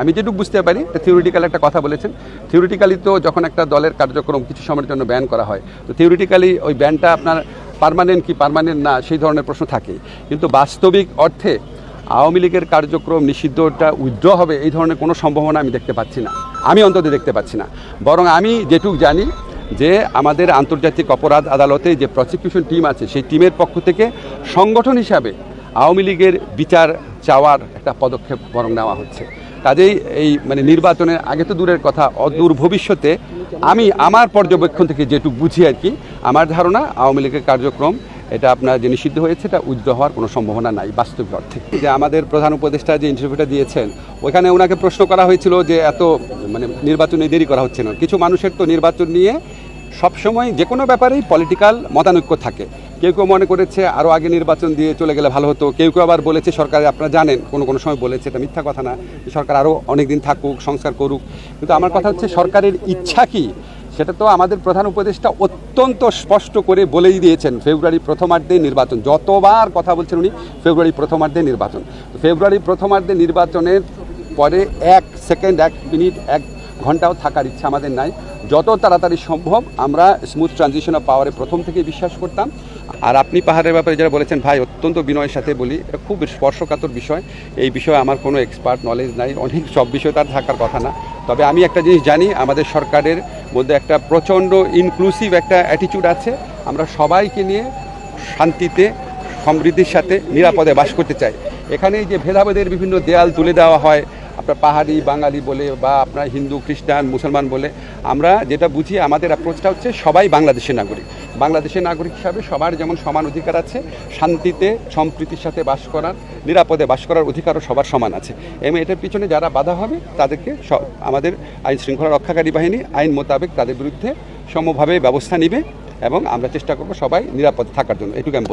আমি যেটুকু বুঝতে পারি থিওরিটিক্যাল একটা কথা বলেছেন। থিওরিটিক্যালি তো যখন একটা দলের কার্যক্রম কিছু সময়ের জন্য ব্যান করা হয়, তো থিওরিটিক্যালি ওই ব্যানটা আপনার পারমানেন্ট কি পারমানেন্ট না, সেই ধরনের প্রশ্ন থাকে। কিন্তু বাস্তবিক অর্থে আওয়ামী লীগের কার্যক্রম নিষিদ্ধটা উইথড্র হবে, এই ধরনের কোনো সম্ভাবনা আমি দেখতে পাচ্ছি না। আমি অন্তত দেখতে পাচ্ছি না। বরং আমি যেটুক জানি যে আমাদের আন্তর্জাতিক অপরাধ আদালতে যে প্রসিকিউশন টিম আছে, সেই টিমের পক্ষ থেকে সংগঠন হিসাবে আওয়ামী লীগের বিচার চাওয়ার একটা পদক্ষেপ বরং নেওয়া হচ্ছে। কাজেই এই মানে নির্বাচনের আগে তো দূরের কথা, অদূর ভবিষ্যতে আমি আমার পর্যবেক্ষণ থেকে যেটুকু বুঝি আর কি, আমার ধারণা আওয়ামী লীগের কার্যক্রম, এটা আপনার যে নিষিদ্ধ হয়েছে, এটা উজ্জ্বল হওয়ার কোনো সম্ভাবনা নাই বাস্তবিক অর্থে। যে আমাদের প্রধান উপদেষ্টা যে ইন্টারভিউটা দিয়েছেন, ওখানে ওনাকে প্রশ্ন করা হয়েছিল যে এত মানে নির্বাচনে দেরি করা হচ্ছে না। কিছু মানুষের তো নির্বাচন নিয়ে সবসময় যে কোনো ব্যাপারেই পলিটিক্যাল মতানৈক্য থাকে। কেউ কেউ মনে করেছে আরও আগে নির্বাচন দিয়ে চলে গেলে ভালো হতো। কেউ কেউ আবার বলেছে, সরকার আপনারা জানেন, কোনো কোনো সময় বলেছে, এটা মিথ্যা কথা না। সরকার আরও অনেক দিন থাকুক, সংস্কার করুক। কিন্তু আমার কথা হচ্ছে, সরকারের ইচ্ছা কি? সেটা তো আমাদের প্রধান উপদেষ্টা অত্যন্ত স্পষ্ট করে বলেই দিয়েছেন, ফেব্রুয়ারি প্রথমার্ধে নির্বাচন। যতবার কথা বলছেন উনি, ফেব্রুয়ারি প্রথমার্ধে নির্বাচন। ফেব্রুয়ারি প্রথমার্ধে নির্বাচনের পরে এক সেকেন্ড, এক মিনিট, এক ঘন্টাও থাকার ইচ্ছা আমাদের নাই। যত তাড়াতাড়ি সম্ভব আমরা স্মুথ ট্রানজিশন অফ পাওয়ারে প্রথম থেকেই বিশ্বাস করতাম। আর আপনি পাহাড়ের ব্যাপারে যারা বলেছেন, ভাই, অত্যন্ত বিনয়ের সাথে বলি, এটা খুব স্পর্শকাতর বিষয়। এই বিষয়ে আমার কোনো এক্সপার্ট নলেজ নাই, অনেক, সব বিষয় তার থাকার কথা না। তবে আমি একটা জিনিস জানি, আমাদের সরকারের মধ্যে একটা প্রচণ্ড ইনক্লুসিভ একটা অ্যাটিটিউড আছে। আমরা সবাইকে নিয়ে শান্তিতে, সমৃদ্ধির সাথে, নিরাপদে বাস করতে চাই। এখানে যে ভেদাভেদের বিভিন্ন দেয়াল তুলে দেওয়া হয় আপনার পাহাড়ি বাঙালি বলে বা আপনার হিন্দু, খ্রিস্টান, মুসলমান বলে আমরা যেটা বুঝি আমাদের অ্যাপ্রোচটা হচ্ছে সবাই বাংলাদেশের নাগরিক। বাংলাদেশের নাগরিক হিসাবে সবার যেমন সমান অধিকার আছে, শান্তিতে, সম্প্রীতির সাথে বাস করার, নিরাপদে বাস করার অধিকারও সবার সমান আছে। এবং এটার পিছনে যারা বাধা হবে, তাদেরকে আমাদের আইন শৃঙ্খলা রক্ষাকারী বাহিনী আইন মোতাবেক তাদের বিরুদ্ধে সমভাবে ব্যবস্থা নেবে এবং আমরা চেষ্টা করব সবাই নিরাপদে থাকার জন্য। এটুকু আমি